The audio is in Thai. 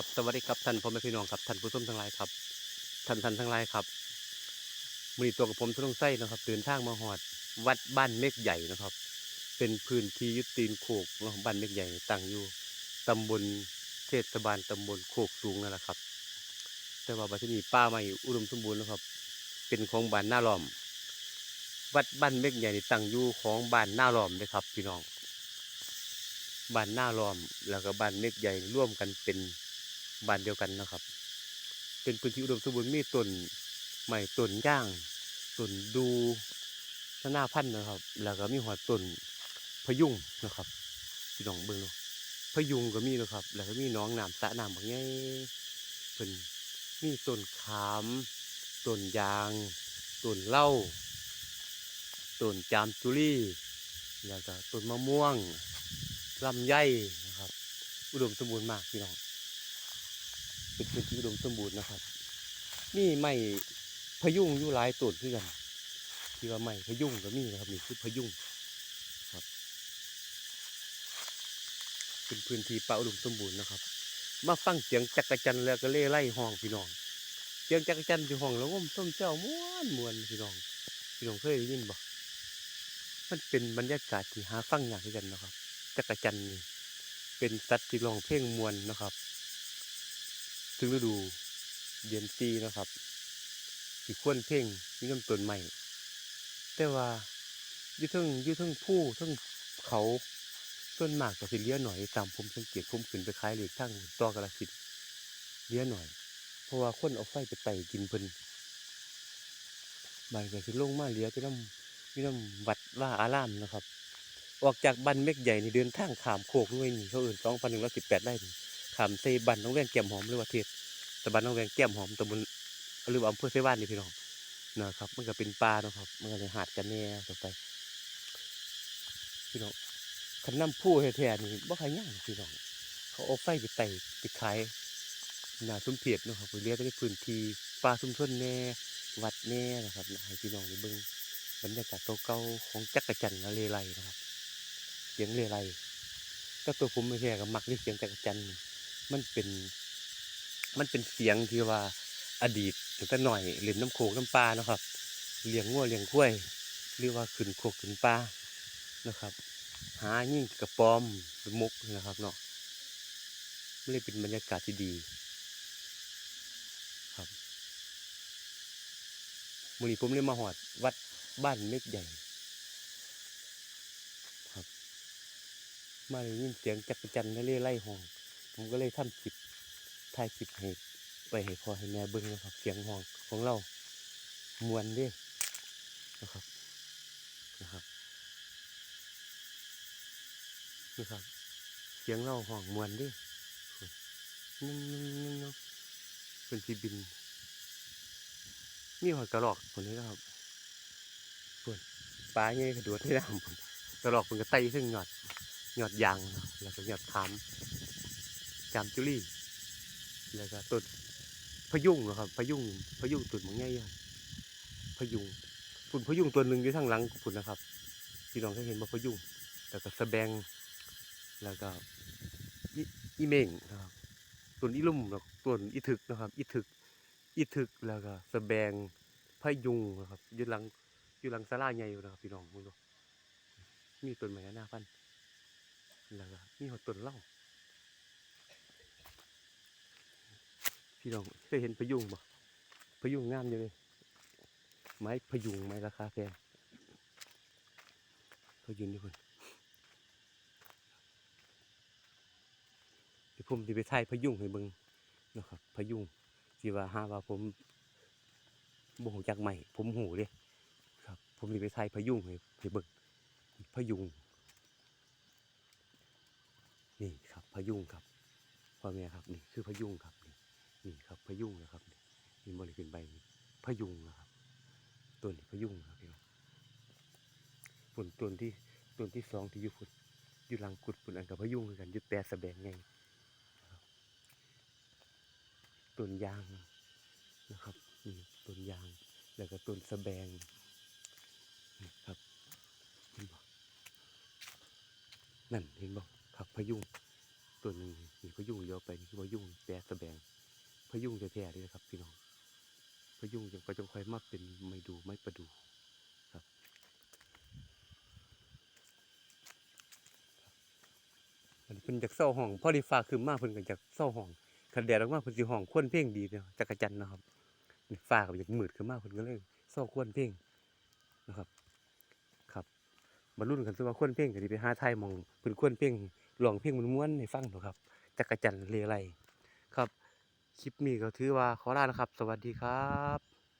ครับสวัสดีครับท่านพ่อแม่พี่น้องครับท่านผู้ชมทั้งหลายครับท่านท่านทั้งหลายครับมือตัวกับผมทุนงไส้นะครับเดินทางมาหอด วัดบ้านเมฆใหญ่นะครับ เป็นพื้นที่ยึดตีนโคกเนาะบ้านเมฆใหญ่ตั้งอยู่ตำบลเทศบาลตำบลโคกสูงนั่นแหละครับ แต่ว่าบัดนี้ป้าไม่อุดมสมบูรณ์นะครับ เป็นของบ้านหน้าล้อม วัดบ้านเมฆใหญ่ตั้งอยู่ของบ้านหน้าล้อมเลยครับ พี่น้องบ้านหน้าล้อมแล้วก็บ้านเมฆใหญ่ร่วมกันเป็น บ้านเดียวกันนะครับ เป็นพื้นที่อุดมสมบูรณ์มีต้นไม้ต้นย่างต้นดูหนานาพันธุ์นะครับ แล้วก็มีหัวต้นพยุงนะครับพี่น้องเบิ่งพยุงก็มีนะครับ แล้วก็มีน้องน้ำสระน้ำบางไงเป็นมีต้นขามต้นยางต้นเหล้าต้นจามจุรีแล้วก็ต้นมะม่วงลำไยนะครับ อุดมสมบูรณ์มากพี่น้อง เป็นพื้นที่อุดมสมบูรณ์นะครับ มีไม้พยุงอยู่หลายต้นด้วยกันที่ว่าไม้พยุงก็มีนะครับนี่คือพยุงครับ เป็นพื้นที่ป่าอุดมสมบูรณ์นะครับ มาฟังเสียงจักรจันแล้วก็เล่ไล่ห้องพี่น้องเสียงจักรจันอยู่ห้องแล้วงมส้มเจ้าม้วนมวนพี่น้องพี่น้องเคยได้ยินบ่มันเป็นบรรยากาศที่หาฟังยากคือกันนะครับ จักรจันนี่เป็นสัตว์ที่ร้องเพลงมวลนะครับ ถึงฤดูเดือนปีนะครับที่ควรเพลงมีน้ำต้นใหม่ แต่ว่ายุ่ทั้งยุ่ทั้งผู้ทั้งเขาส่วนมากก็สิเลี้ยหน่อยตามผมสังเกตผมขึ้นไปขายเหล็กทั้งต่อกระสินเลี้ยหน่อย เพราะว่าคนเอาไฟไปไต่กินเพิ่นบานก็สิลงมาเลี้ยที่น้ำที่น้ำวัดว่าอารามนะครับ ออกจากบันเมกใหญ่ในเดินทางขามโคกด้วยนี่เขาอื่นสองพันหนึ่งร้อยสิบแปดได้นี่ ขามเซบันน้องแวงแก้มหอมหรือว่าเทศตะบันน้องแวงแก้มหอมตำบลหรือว่าอำเภอเซบ้านนี่พี่น้องนะครับมันก็เป็นป่าเนาะครับมันก็เลยหาดกันแน่ต่อไปพี่น้องขันน้ำผู้แท้ๆนี่บ่ใครย่างพี่น้องเขาเอาไฟไปไต่ไปขายหนาสมเพียรนาะครับเรียกในพื้นที่ป่าชุมชนแน่วัดแน่นะครับนะให้พี่น้องได้เบิ่งบรรยากาศเก่าๆของจักรจันทร์และเลไลนะครับเสียงเลไลก็ตัวผมไม่แค่กับมักนี่เสียงจักรจันทร์ มันเป็น มันเป็นเสียงที่ว่าอดีตตั้งแต่หน่อยเล่นน้ำโขกน้ำปลานะครับเลี้ยงงัวเลี้ยงข้วยหรือว่าขึ้นโขกขึ้นปลานะครับ หายิ่งกระปอมหรือมุกนะครับเนาะไม่ได้เป็นบรรยากาศที่ดีครับมื่อนี้ผมเลยมาหอดวัดบ้านเม็ดใหญ่ครับ มาได้ยินเสียงจักรจันทร์และเล่ไล่หอง ผมก็เลยทำคลิปถ่ายคลิปให้ไปให้พ่อให้แม่เบิ้งนะครับ เสียงห้องของเรามวนด้นะครับนะครับนะครับ เสียงเราห้องมวนด้นึ่งนึ่งนึ่งนึ่งเป็นที่บิน มีหอยกระรอกคนนี้นะครับส่วนปลาเงี้ยกระโดดที่น้ำผมกระรอกมันก็ไต่ขึ้นหยอดหยอดยางแล้วก็หยอดคาม จามจุลี่แล้วก็ต้นพยุงนะครับพยุงพยุงตุ่นมันง่ายพยุงฝุ่นพยุงตัวหนึ่งอยู่ทางหลังฝุ่นนะครับพี่น้องเคยเห็นมาพยุงแล้วก็สะแบงแล้วก็อีเมงนะครับต้นอีลุ่มแล้วก็ต้นอีถึกนะครับ อีถึกอีถึกแล้วก็สะแบงพยุงนะครับอยู่หลังอยู่หลังศาลาใหญ่อยู่นะครับพี่น้องมึงดูมีต้นไม้หน้าพันแล้วก็มีหัวต้นเล้า พี่น้องเคยเห็นพยุงบ่พยุงงามอยู่เลยไม้พยุงไม้ราคาแพงพยุงนี่คนเดี๋ยวผมจะไปถ่ายพยุงให้เบิ่งนะครับพยุงที่ว่าหาว่าผมบ่หูจักใหม่ ผมหูเด้ครับ ผมสิไปถ่ายพยุงให้ให้เบิ่งพยุง นี่ครับพยุงครับพ่อแม่ครับนี่คือพยุงครับ นี่ครับพะยุงนะครับนี่บริเป็นใบพะยุงนะครับต้นนี้พะยุงครับพี่น้องส่วนต้นที่ต้นที่สองที่อยู่พุ่นอยู่หลังกุดพุ่นอันกับพะยุงคือกันอยึดแปรสแบงไงต้นยางนะครับนี่ต้นยางแล้วก็ต้นสแบงนี่ครับเห็นบ่นั่นเห็นบ่ครับพะยุงตัวหนึ่งนี่พยุงเลี้ยวไปนี่คือพยุงแปดตะแบง พยุงแท้ๆเลยนะครับ พี่น้องพยุงจังก็จะค่อยมาเป็นไม่ดูไม่ประดูครับ มันเพิ่นจากเศร้าห้องพอดีฟ้าขึ้นมาเพิ่นก็จากเศร้าห้องคันแดดออกมาเพิ่นสิห้องควนเพลงดีเนาะจักรจันนะครับฟ้าก็อยากมืดขึ้นมาเพิ่นก็เลยเศร้าควนเพลงนะครับ ครับบรรลุนกันซะว่าควนเพลงก็สิไปหาทายมองเพิ่นควนเพลงร้องเพลงม่วนให้ฟังเนาะครับจักรจันทร์เลไร คลิปนี้ก็ถือว่าขอลานะครับ สวัสดีครับ